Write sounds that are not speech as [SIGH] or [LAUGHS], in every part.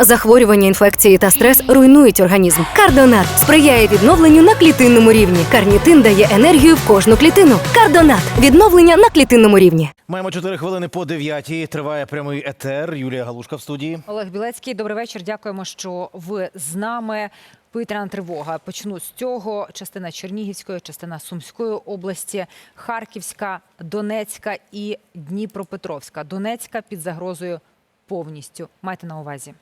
Захворювання, інфекції та стрес руйнують організм. Кардонат сприяє відновленню на клітинному рівні. Карнітин дає енергію в кожну клітину. Кардонат відновлення на клітинному рівні. Маємо 4 хвилини по 9. Триває прямий етер. Юлія Галушка в студії. Олег Білецький, добрий вечір. Дякуємо, що ви з нами. Повітряна тривога. Почну з цього. Частина Чернігівської, частина Сумської області, Харківська, Донецька і Дніпропетровська. Донецька під загрозою повністю. Майте на увазі.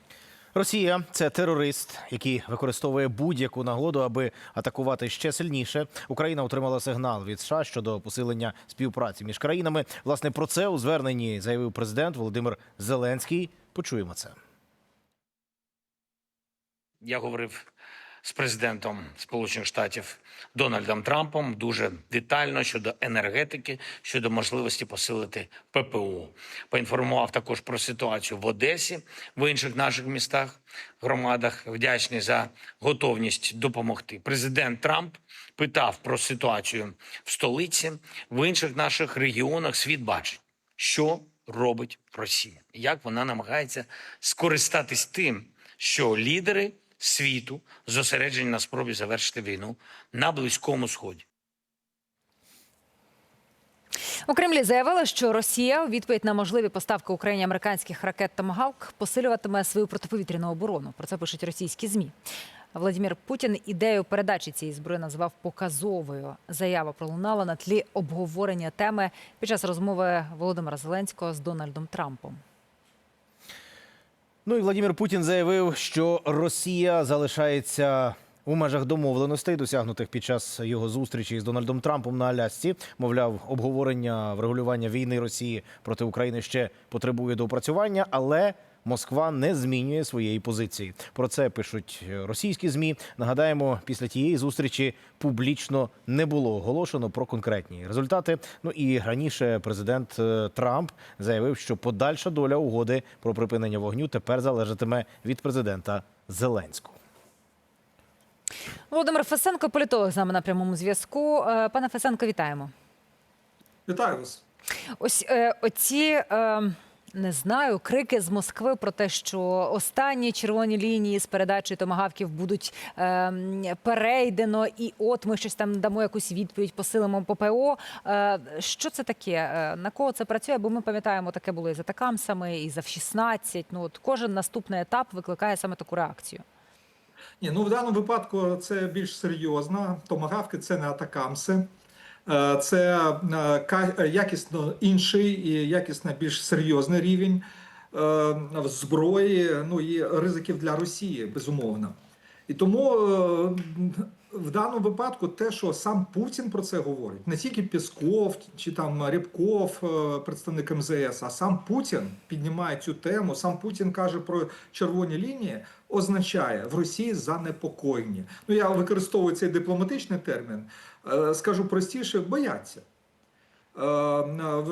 Росія це терорист, який використовує будь-яку нагоду, аби атакувати ще сильніше. Україна отримала сигнал від США щодо посилення співпраці між країнами. Власне про це у зверненні заявив президент Володимир Зеленський. Почуємо це. Я говорив з президентом Сполучених Штатів Дональдом Трампом дуже детально щодо енергетики, щодо можливості посилити ППО. Поінформував також про ситуацію в Одесі, в інших наших містах, громадах. Вдячний за готовність допомогти. Президент Трамп питав про ситуацію в столиці, в інших наших регіонах. Світ бачить, що робить Росія, як вона намагається скористатись тим, що лідери світу зосереджені на спробі завершити війну на близькому сході. У Кремлі заявили, що Росія у відповідь на можливі поставки Україні американських ракет «Томагавк» посилюватиме свою протиповітряну оборону. Про це пишуть російські змі. Владимир Путін ідею передачі цієї зброї назвав показовою. Заява пролунала на тлі обговорення теми під час розмови Володимира Зеленського з Дональдом Трампом. Ну і Владимир Путін заявив, що Росія залишається у межах домовленостей, досягнутих під час його зустрічі з Дональдом Трампом на Алясці. Мовляв, обговорення врегулювання війни Росії проти України ще потребує доопрацювання, але Москва не змінює своєї позиції. Про це пишуть російські змі. Нагадаємо, після тієї зустрічі публічно не було оголошено про конкретні результати. Ну і раніше президент е, Трамп заявив, що подальша доля угоди про припинення вогню тепер залежатиме від президента Зеленського. Володимир Фесенко, політолог з нами на прямому зв'язку. Е, Пане Фесенко, вітаємо. Вітаю вас. Ось е, оці. Е... Не знаю, крики з Москви про те, що останні червоні лінії з передачі томагавків будуть е, перейдено, і от ми щось там дамо якусь відповідь, посилимо ППО. Е, що це таке? Е, на кого це працює? Бо ми пам'ятаємо, таке було і за Такамсами, і за F-16. Ну от кожен наступний етап викликає саме таку реакцію. Ні, ну в даному випадку це більш серйозно. Томагавки це не атакамси. Е, Це е, ка- якісно інший і якісно більш серйозний рівень е, зброї, ну і ризиків для Росії, безумовно. І тому е, в даному випадку те, що сам Путін про це говорить, не тільки Пісков чи там Рябков, е, представник МЗС, а сам Путін піднімає цю тему. Сам Путін каже про червоні лінії, означає в Росії занепокоєння. Ну я використовую цей дипломатичний термін. Е, Скажу простіше, бояться. Е,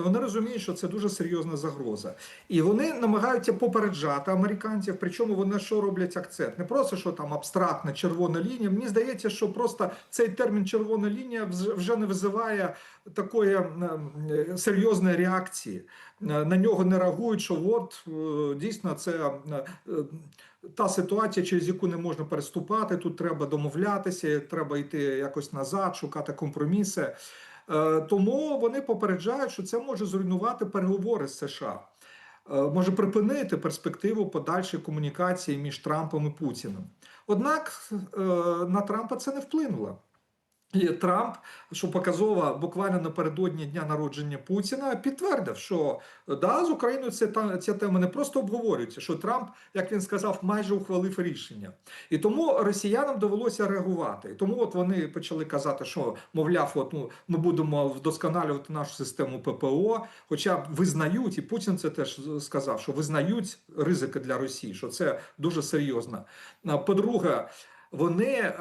Вони розуміють, що це дуже серйозна загроза, і вони намагаються попереджати американців. Причому вони що роблять акцент? Не просто що там абстрактна червона лінія. Мені здається, що просто цей термін червона лінія вже не визиває такої серйозної реакції. Е, На нього не реагують, що от е, дійсно це та ситуація, через яку не можна переступати. Тут треба домовлятися, треба йти якось назад, шукати компроміси. Е, Тому вони попереджають, що це може зруйнувати переговори з США, Е, може припинити перспективу подальшої комунікації між Трампом і Путіним. Однак е, на Трампа це не вплинуло. І Трамп, що показово буквально напередодні дня народження Путіна, підтвердив, що да, з Україною ця, ця тема не просто обговорюється, що Трамп, як він сказав, майже ухвалив рішення. І тому росіянам довелося реагувати. І тому от вони почали казати, що мовляв, от ну ми будемо вдосконалювати нашу систему ППО. Хоча визнають, і Путін це теж сказав, що визнають ризики для Росії, що це дуже серйозно. По-друге, вони, е,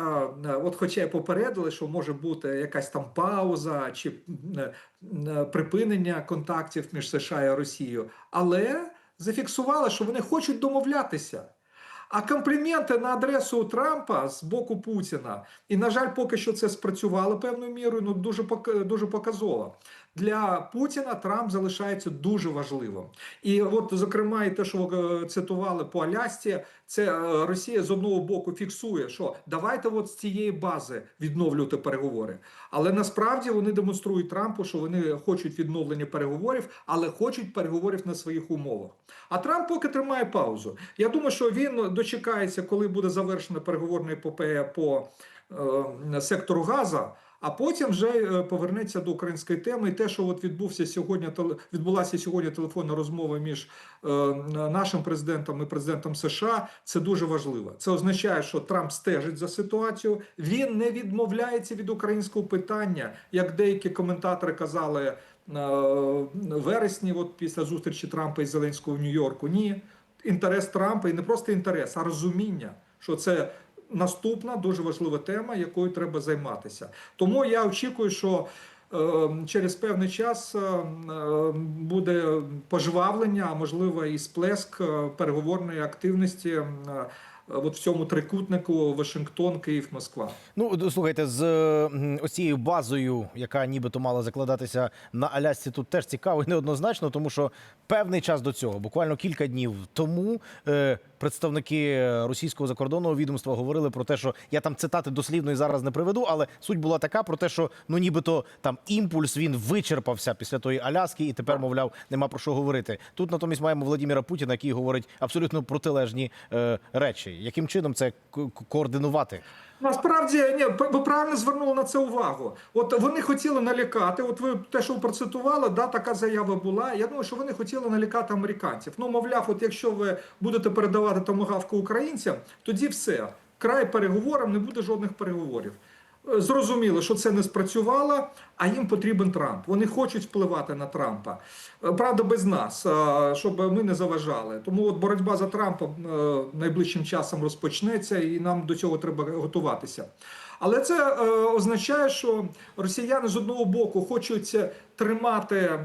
е, от хоча й попередили, що може бути якась там пауза чи е, припинення контактів між США і Росією, але зафіксували, що вони хочуть домовлятися. А компліменти на адресу Трампа з боку Путіна, і на жаль, поки що це спрацювало певною мірою, ну дуже дуже показово. Для Путіна Трамп залишається дуже важливим. І от, зокрема, і те, що ви е, цитували по Алясці, це е, Росія з одного боку фіксує, що давайте от з цієї бази відновлювати переговори. Але насправді вони демонструють Трампу, що вони хочуть відновлення переговорів, але хочуть переговорів на своїх умовах. А Трамп поки тримає паузу. Я думаю, що він дочекається, коли буде завершена переговорна епопея по е, сектору Газа. А потім вже е, повернеться до української теми. І те, що от відбувся сьогодні, відбулася сьогодні телефонна розмова між е, нашим президентом і президентом США, це дуже важливо. Це означає, що Трамп стежить за ситуацією. Він не відмовляється від українського питання, як деякі коментатори казали е, вересні, от після зустрічі Трампа і Зеленського в Нью-Йорку. Ні, інтерес Трампа і не просто інтерес, а розуміння, що це наступна дуже важлива тема, якою треба займатися. Тому я очікую, що е, через певний час е, е, буде пожвавлення, а можливо і сплеск е, переговорної активності. Е, От в цьому трикутнику Вашингтон, Київ, Москва. Ну слухайте, з м, ось цією базою, яка нібито мала закладатися на Алясці, тут теж цікаво і неоднозначно, тому що певний час до цього, буквально кілька днів тому, е, представники російського закордонного відомства говорили про те, що я там цитати дослівно і зараз не приведу, але суть була така про те, що ну нібито там імпульс він вичерпався після тої Аляски, і тепер, мовляв, нема про що говорити. Тут натомість маємо Владіміра Путіна, який говорить абсолютно протилежні е, речі. Яким чином це ко- координувати? Насправді ні, ви правильно звернули на це увагу. От вони хотіли налякати. От ви те, що ви процитували, да, така заява була. Я думаю, що вони хотіли налякати американців. Ну, мовляв, от якщо ви будете передавати томагавку українцям, тоді все. Край переговорам не буде жодних переговорів. Зрозуміло, що це не спрацювало, а їм потрібен Трамп. Вони хочуть впливати на Трампа. Е, Правда, без нас, е, щоб ми не заважали. Тому от боротьба за Трампа е, найближчим часом розпочнеться, і нам до цього треба готуватися. Але це означає, що росіяни з одного боку хочуть тримати.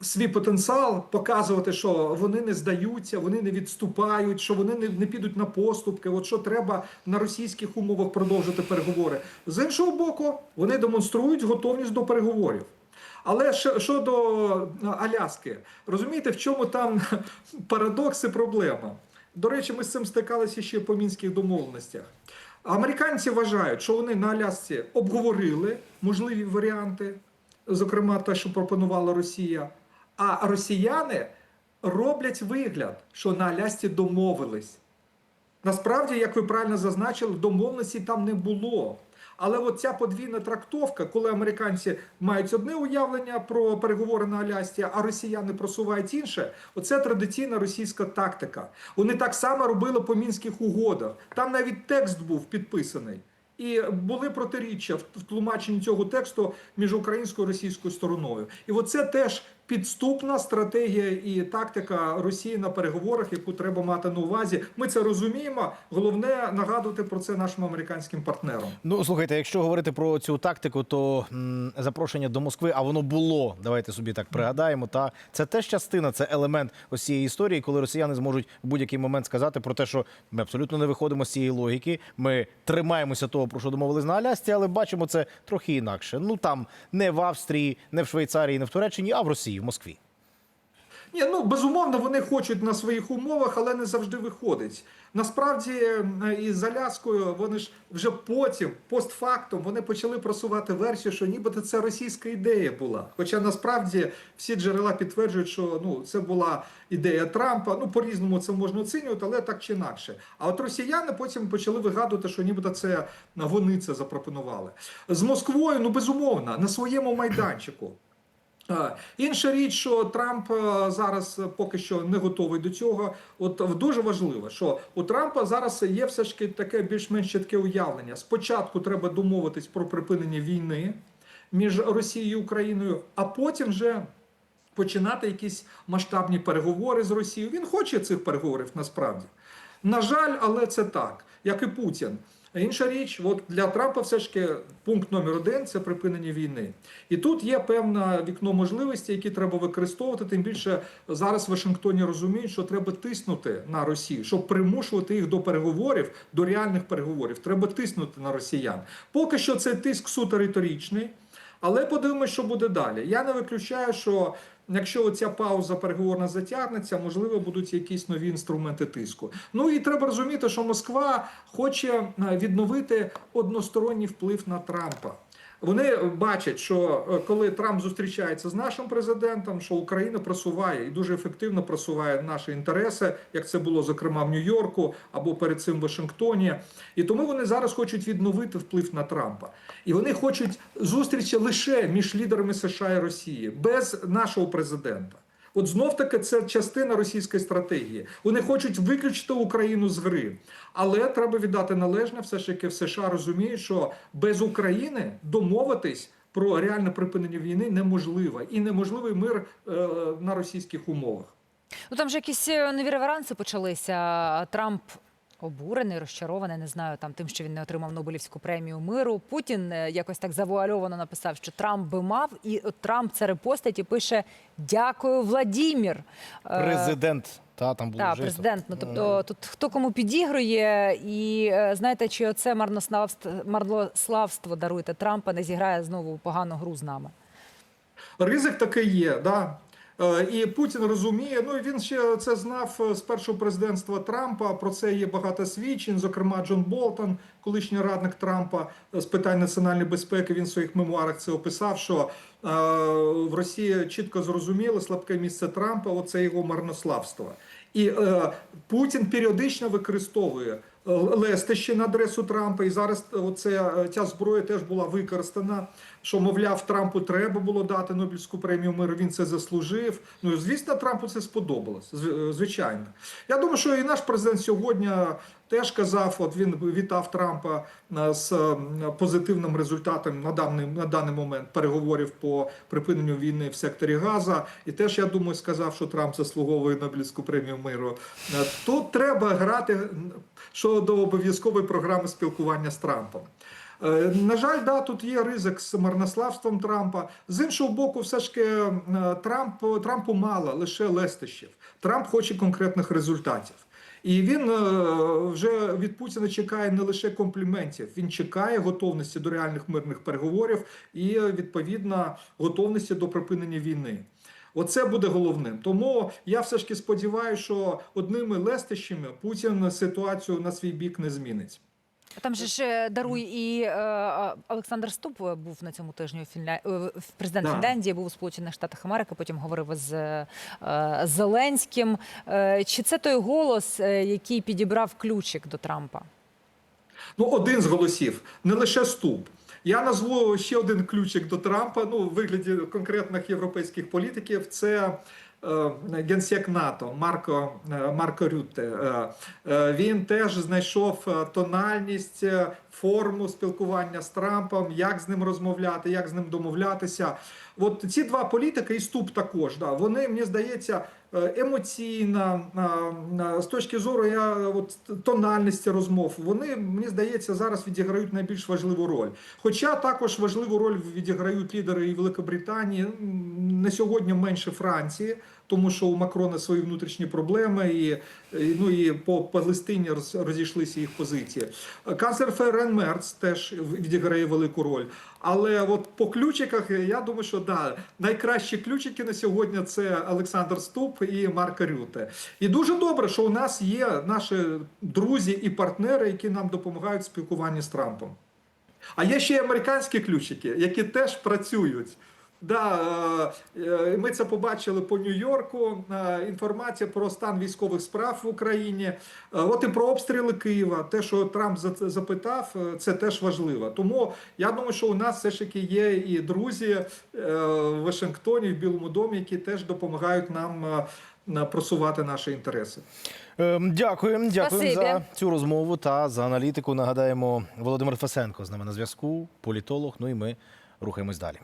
Свій потенціал, показувати, що вони не здаються, вони не відступають, що вони не, не підуть на поступки. От що треба на російських умовах продовжити переговори. З іншого боку, вони демонструють готовність до переговорів. Але щодо е, Аляски, розумієте, в чому там [LAUGHS] парадокс і проблема? До речі, ми з цим стикалися ще по мінських домовленостях. Американці вважають, що вони на Алясці обговорили можливі варіанти, зокрема те, що пропонувала Росія. А росіяни роблять вигляд, що на Алясці домовились. Насправді, як ви правильно зазначили, домовленості там не було. Але от ця подвійна трактовка, коли американці мають одне уявлення про переговори на Алясці, а росіяни просувають інше, оце традиційна російська тактика. Вони так само робили по мінських угодах. Там навіть текст був підписаний. І були протиріччя в тлумаченні цього тексту між українською і російською стороною. І оце теж підступна стратегія і тактика Росії на переговорах, яку треба мати на увазі. Ми це розуміємо. Головне нагадувати про це нашим американським партнерам. Ну слухайте, якщо говорити про цю тактику, то м, запрошення до Москви, а воно було. Давайте собі так пригадаємо. Та це теж частина, це елемент ось цієї історії, коли росіяни зможуть в будь-який момент сказати про те, що ми абсолютно не виходимо з цієї логіки. Ми тримаємося того, про що домовились на Алясці, але бачимо це трохи інакше. Ну там не в Австрії, не в Швейцарії, не в Туреччині, а в Росії, в Москві. Ні, ну безумовно, вони хочуть на своїх умовах, але не завжди виходить. Насправді, е, із Аляскою вони ж вже потім, постфактум, вони почали просувати версію, що нібито це російська ідея була. Хоча насправді всі джерела підтверджують, що ну це була ідея Трампа. Ну по-різному це можна оцінювати, але так чи інакше. А от росіяни потім почали вигадувати, що нібито це вони це запропонували з Москвою. Ну безумовно, на своєму майданчику. А, Інша річ, що Трамп е, зараз е, поки що не готовий до цього. От дуже важливо, що у Трампа зараз є все ж таки таке більш-менш чітке уявлення. Спочатку треба домовитись про припинення війни між Росією і Україною, а потім вже починати якісь масштабні переговори з Росією. Він хоче цих переговорів насправді. На жаль, але це так, як і Путін. Інша річ, от для Трампа все ж таки пункт номер один це припинення війни. І тут є певне вікно можливості, які треба використовувати. Тим більше зараз в Вашингтоні розуміють, що треба тиснути на Росію, щоб примушувати їх до переговорів, до реальних переговорів. Треба тиснути на росіян. Поки що цей тиск суто риторичний. Але подивимося, що буде далі. Я не виключаю, що якщо ця пауза переговорна затягнеться, можливо, будуть якісь нові інструменти тиску. Ну і треба розуміти, що Москва хоче е, відновити односторонній вплив на Трампа. Вони бачать, що е, коли Трамп зустрічається з нашим президентом, що Україна просуває і дуже ефективно просуває наші інтереси, як це було зокрема в Нью-Йорку або перед цим в Вашингтоні. І тому вони зараз хочуть відновити вплив на Трампа. І вони хочуть зустрічі лише між лідерами США і Росії, без нашого президента. От знов таки це частина російської стратегії. Вони хочуть виключити Україну з гри. Але треба віддати належне, все ж таки в США розуміють, що без України домовитись про реальне припинення війни неможливо. І неможливий мир е, на російських умовах. Ну там же якісь е, нові реверанси почалися. Трамп обурений, розчарований, не знаю, там тим, що він не отримав Нобелівську премію миру. Путін е, якось так завуальовано написав, що Трамп би мав, і от Трамп це репостить і пише Дякую, Владімір. Е, Президент, та там був Так, президент. Ну тобто тут хто кому підігрує, і е, знаєте, чи оце марнославство, марнославство даруйте Трампа не зіграє знову погану гру з нами. Ризик такий є, да. Е, І Путін розуміє, ну він ще це знав е, з першого президентства Трампа. Про це є багато свідчень. Зокрема, Джон Болтон, колишній радник Трампа е, з питань національної безпеки. Він в своїх мемуарах це описав. Що в Росії чітко зрозуміло слабке місце Трампа оце його марнославство. І Путін періодично використовує е, лестощі на адресу Трампа. І зараз оце, е, ця зброя теж була використана. Що, мовляв, Трампу треба було дати Нобелівську премію миру, він це заслужив. Ну, звісно, Трампу це сподобалось, звичайно. Я думаю, що і наш президент сьогодні теж казав, от він вітав Трампа е, з е, позитивним результатом на даний, на даний момент переговорів по припиненню війни в секторі Газа. І теж, я думаю, сказав, що Трамп заслуговує Нобелівську премію миру. Е, Тут треба грати щодо обов'язкової програми спілкування з Трампом. Е, На жаль, да, тут є ризик з марнославством Трампа. З іншого боку, все ж таки е, Трамп, Трампу мало лише лестощів. Трамп хоче конкретних результатів. І він е, вже від Путіна чекає не лише компліментів, він чекає готовності до реальних мирних переговорів і відповідно готовності до припинення війни. Оце буде головним. Тому я все ж таки сподіваюся, що одними лестищами Путін ситуацію на свій бік не змінить. Там же ж е, даруй і е, Олександр Ступ е, був на цьому тижні Фінля... е, президент Да. Фінляндії, був у Сполучених Штатах Америки. Потім говорив з е, Зеленським. Е, Чи це той голос, який підібрав ключик до Трампа? Ну, один з голосів, не лише ступ. Я назву ще один ключик до Трампа. Ну, в вигляді конкретних європейських політиків. Це е, генсек НАТО Марко, е, Марко Рютте. Е, він теж знайшов тональність, форму спілкування з Трампом, як з ним розмовляти, як з ним домовлятися. От ці два політики, і ступ також, да, вони, мені здається, е, емоційно, а, а, з точки зору я, от, тональності розмов, вони, мені здається, зараз відіграють найбільш важливу роль. Хоча також важливу роль відіграють лідери і Великобританії, на сьогодні менше Франції, тому що у Макрона свої внутрішні проблеми, і, ну, і по Палестині розійшлися їх позиції. Канцлер Ферен Мерц теж відіграє велику роль. Але от по ключиках я думаю, що да, найкращі ключики на сьогодні це Олександр Ступ і Марко Рюте. І дуже добре, що у нас є наші друзі і партнери, які нам допомагають в спілкуванні з Трампом. А є ще й американські ключики, які теж працюють. Да, е, е, ми це побачили по Нью-Йорку. е, Інформація про стан військових справ в Україні. От і про обстріли Києва. Те, що Трамп за запитав, це теж важливо. Тому я думаю, що у нас все ж таки є і друзі в Вашингтоні, в Білому домі, які теж допомагають нам просувати наші інтереси. Ем, Дякую, дякую за цю розмову та за аналітику. Нагадаємо, Володимир Фасенко з нами на зв'язку, політолог. Ну і ми рухаємось далі.